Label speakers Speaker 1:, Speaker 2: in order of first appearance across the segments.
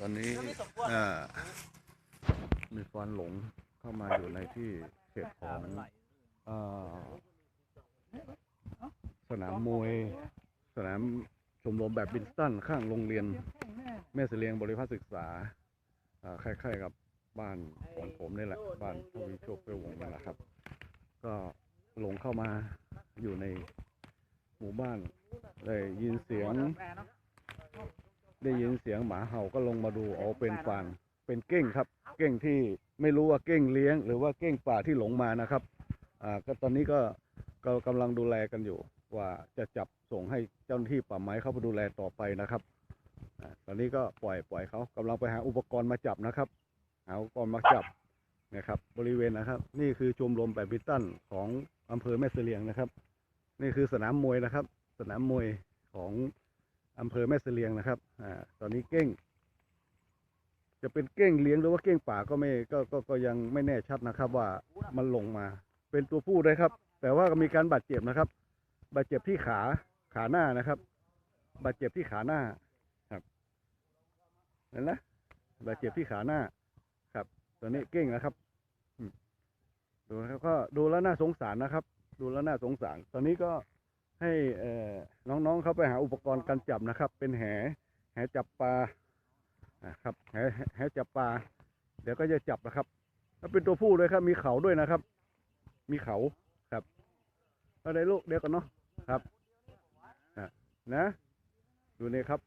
Speaker 1: ตอนนี้อ่ามีฟันหลงเข้ามาอยู่ในที่เขตของอ่าสนามมวย สนามชมรมแบบบินสตันข้างโรงเรียน แม่เสลียงบริพัฒน์ศึกษาอ่าคล้ายๆกับบ้านของผมนี่แหละ บ้านทวีโชคเปรี้ยววงศ์นั่นแหละครับ ก็หลงเข้ามาอยู่ในหมู่บ้านได้ยินเสียง ได้ยินเสียงหมาเห่าก็ลงมาดูอ๋อเป็นฟานเป็นเก้งครับ เก้งที่ไม่รู้ว่าเก้งเลี้ยง หรือว่าเก้งป่าที่หลงมานะครับอ่าก็ตอนนี้ก็ก็กำลังดูแลกันอยู่ ว่าจะจับส่งให้เจ้าหน้าที่ป่าไม้เข้าไปดูแลต่อไปนะครับอ่าตอนนี้ก็ปล่อยปล่อยเขากำลังไปหาอุปกรณ์มาจับนะครับหาอุปกรณ์มาจับนะครับ บริเวณนะครับ นี่คือชมรมแบดมินตันของอำเภอแม่เสลียงนะครับ นี่คือสนามมวยนะครับ สนามมวยของ อำเภอแม่เสลียงนะครับอ่าตอนนี้เก้ง จะเป็นเก้งเลี้ยงหรือว่าเก้งป่าก็ไม่ก็ก็ก็ยังไม่แน่ชัดนะครับ ว่ามันลงมา เป็นตัวผู้ด้วยครับ แต่ว่าก็มีการบาดเจ็บนะครับ บาดเจ็บที่ขาขาหน้านะครับ บาดเจ็บที่ขาหน้าครับเห็นไหมบาดเจ็บที่ขาหน้า ครับตัวนี้เก้งนะครับดูนะครับก็ดูแล้วน่าสงสารนะครับ ดูแล้วน่าสงสาร ตอนนี้ก็ ให้น้องๆเขาไปหาอุปกรณ์การจับนะครับ เป็นแหแหจับปลาครับแหแหจับปลาเดี๋ยวก็จะจับนะครับแล้วเป็นตัวผู้ด้วยครับ มีเขาด้วยนะครับ มีเขาครับอะไรลูกเดี๋ยวกันเนาะครับนะดูนี่ครับ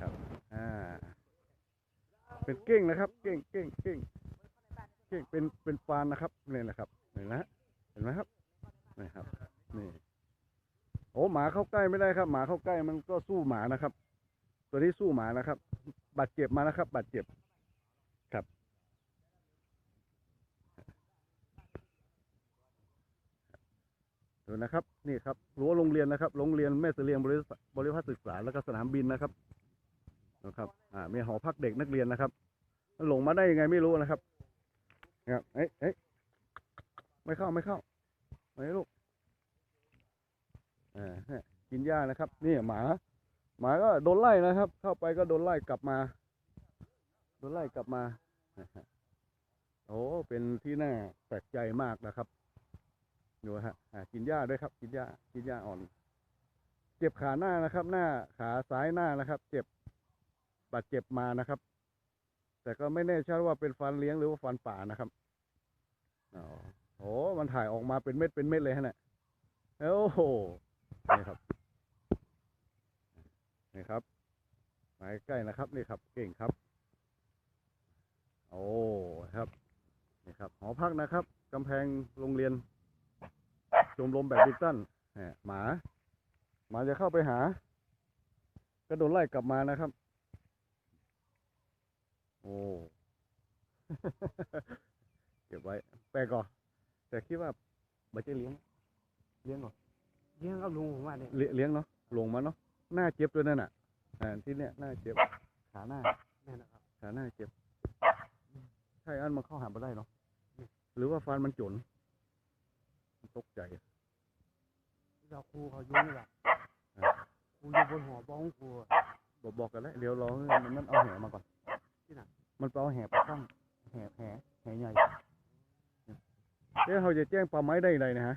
Speaker 1: ครับอ่าเป็นเก้งนะครับ เก้งเก้งเก้งเก้งเป็นเป็นฟานนะครับนี่นะครับเห็นไหมเห็นไหมครับนี่ครับนี่ โอ้หมาเข้าใกล้ไม่ได้ครับ หมาเข้าใกล้มันก็สู้หมานะครับ ตัวนี้สู้หมานะครับ บาดเจ็บมานะครับบาดเจ็บครับ ดูนะครับ นี่ครับรั้วโรงเรียนนะครับโรงเรียนแม่เสลียงบริษัทบริพัฒน์ศึกษาแล้วก็สนามบินนะครับนะครับ อ่ามีหอพักเด็กนักเรียนนะครับหลงมาได้ยังไงไม่รู้นะครับนะครับเอ้ยเอ้ยไม่เข้าไม่เข้าไม่ลูก กินหญ้านะครับ นี่หมา หมาก็โดนไล่นะครับ เข้าไปก็โดนไล่กลับมา โดนไล่กลับมาโอ้เป็นที่น่าแปลกใจมากนะครับดูฮะกินหญ้าด้วยครับ กินหญ้ากินหญ้าอ่อน เจ็บขาหน้านะครับ หน้าขาซ้ายหน้านะครับ เจ็บบาดเจ็บมานะครับ แต่ก็ไม่แน่ชัดว่าเป็นฟันเลี้ยงหรือว่าฟันป่านะครับโอ๋อโอ้มันถ่ายออกมาเป็นเม็ดเป็นเม็ดเลยฮะเนี่ยโอ้โห นี่ครับนี่ครับมาใกล้นะครับนี่ครับ เก่งครับ โอ้ครับนี่ครับหอพักนะครับกำแพงโรงเรียนชมรมแบดมินตันหมหมาหมาจะเข้าไปหา ก็โดนไล่กลับมานะครับ โอ้เก็บไว้แปลกก่อนแต่คิดว่าไม่ใช่เลี้ยง เลี้ยงก่อน
Speaker 2: เลี้ยงกับลุงผมว่าเนี่ย
Speaker 1: เลี้ยเลี้ยงเนาะลงมาเนาะหน้าเจ็บด้วยนั่นน่ะอ่าที่เนี้ยหน้าเจ็บขาหน้า
Speaker 2: นี่นนะครับ
Speaker 1: ขาหน้าเจ็บใช่อันมันเข้าหามาได้เนาะหรือว่าฟันมันจนมันตกใจ
Speaker 2: เราครูเขายุ่งนี่แหละครูอยู่บนหัวบ้องครู
Speaker 1: บอกบอกกันแล้วเดี๋ยวรอให้มันมันเอาแหมาก่อน
Speaker 2: ที่ไหน
Speaker 1: มันไปเอาแหไปข้างแหแหแหใหญ่เอ๊ะเขาจะแจ้งป่าไม้ได้ไรนะฮะ